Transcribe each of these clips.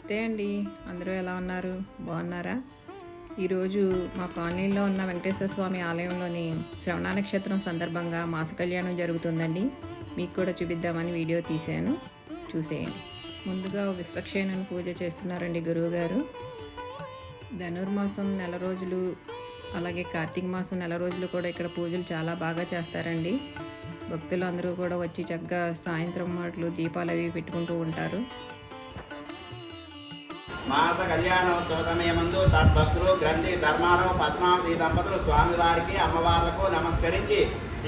నమస్తే అండి. అందరూ ఎలా ఉన్నారు? బాగున్నారా? ఈరోజు మా కాలనీలో ఉన్న వెంకటేశ్వర స్వామి ఆలయంలోని శ్రవణ నక్షత్రం సందర్భంగా మాస కళ్యాణం జరుగుతుందండి. మీకు కూడా చూపిద్దామని వీడియో తీశాను. చూసేయండి. ముందుగా విశ్వక్షేణను పూజ చేస్తున్నారండి గురువుగారు. ధనుర్మాసం నెల రోజులు అలాగే కార్తీక మాసం నెల రోజులు కూడా ఇక్కడ పూజలు చాలా బాగా చేస్తారండి. భక్తులు అందరూ కూడా వచ్చి చక్కగా సాయంత్రం మాటలు దీపాలు అవి పెట్టుకుంటూ ఉంటారు. మాస కళ్యాణోత్సవ సమయమందు తద్భక్తులు గ్రంథి ధర్మారావు పద్మావతి దంపతులు స్వామివారికి అమ్మవార్లకు నమస్కరించి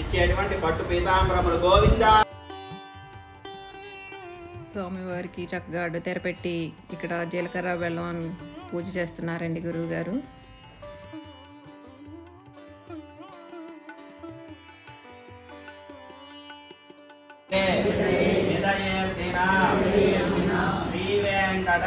ఇచ్చేటువంటి పట్టు పీతాంబరములు గోవింద. స్వామివారికి చక్కగా అడ్డుతెర పెట్టి ఇక్కడ జీలకర్ర బెల్లం పూజ చేస్తున్నారండి గురువు గారు శ్రీ వెంకట.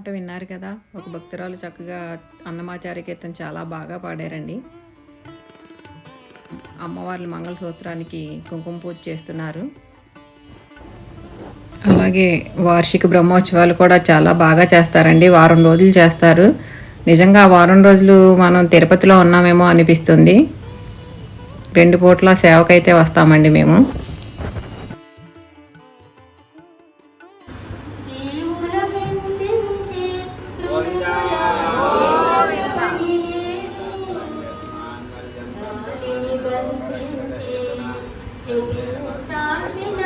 పాట విన్నారు కదా. ఒక భక్తురాలు చక్కగా అన్నమాచార్య కీర్తన చాలా బాగా పాడారండి. అమ్మవార్ల మంగళసూత్రానికి కుంకుమ పూజ చేస్తున్నారు. అలాగే వార్షిక బ్రహ్మోత్సవాలు కూడా చాలా బాగా చేస్తారండి. వారం రోజులు చేస్తారు. నిజంగా వారం రోజులు మనం తిరుపతిలో ఉన్నామేమో అనిపిస్తుంది. రెండు పూట్ల సేవకైతే వస్తామండి మేము. అందించే చూపించాల్సిన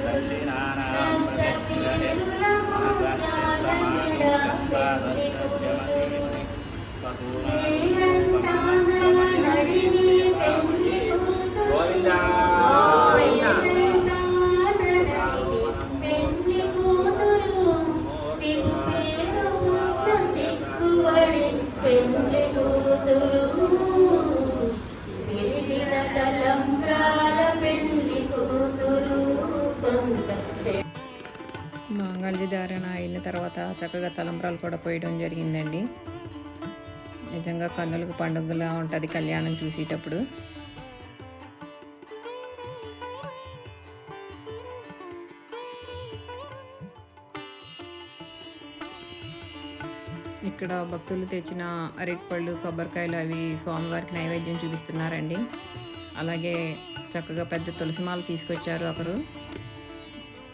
दक्षिणा మాంగళ్య అయిన తర్వాత చక్కగా తలంబ్రాలు కూడా పోయడం జరిగిందండి. నిజంగా కన్నులకు పండుగలా ఉంటుంది కళ్యాణం చూసేటప్పుడు. ఇక్కడ భక్తులు తెచ్చిన అరటిపళ్ళు కొబ్బరికాయలు అవి స్వామివారికి నైవేద్యం చూపిస్తున్నారండి. అలాగే చక్కగా పెద్ద తులసిమాల తీసుకొచ్చారు ఒకరు.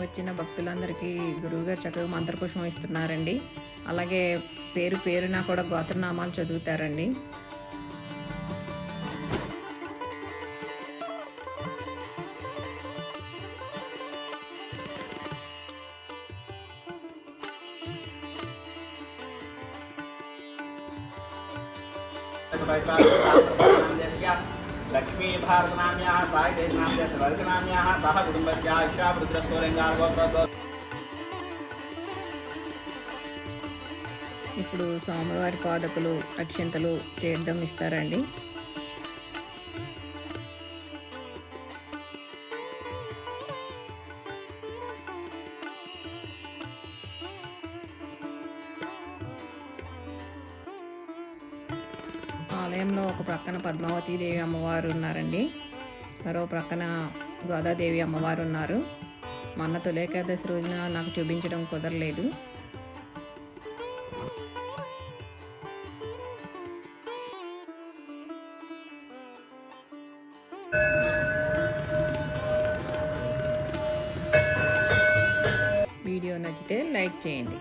వచ్చిన భక్తులందరికీ గురువుగారు చక్కగా మంత్రపుష్పం ఇస్తున్నారండి అలాగే పేరు పేరున కూడా గోత్రనామాలు చదువుతారండి Bye-bye. भारतनाम्याः साई देशनाम्यस्य वर्गनाम्याः सह कुटुम्बस्य आयुष्या रुद्रस्थोलिङ्गार्गोत्रो ఇప్పుడు స్వామివారి పాదకులు అక్షింతలు తీర్థం ఇస్తారండి ఆలయంలో ఒక ప్రక్కన పద్మావతి దేవి అమ్మవారు ఉన్నారండి. మరో ప్రక్కన గోదాదేవి అమ్మవారు ఉన్నారు. మొన్న తొలేకాదశి రోజున నాకు చూపించడం కుదరలేదు. వీడియో నచ్చితే లైక్ చేయండి.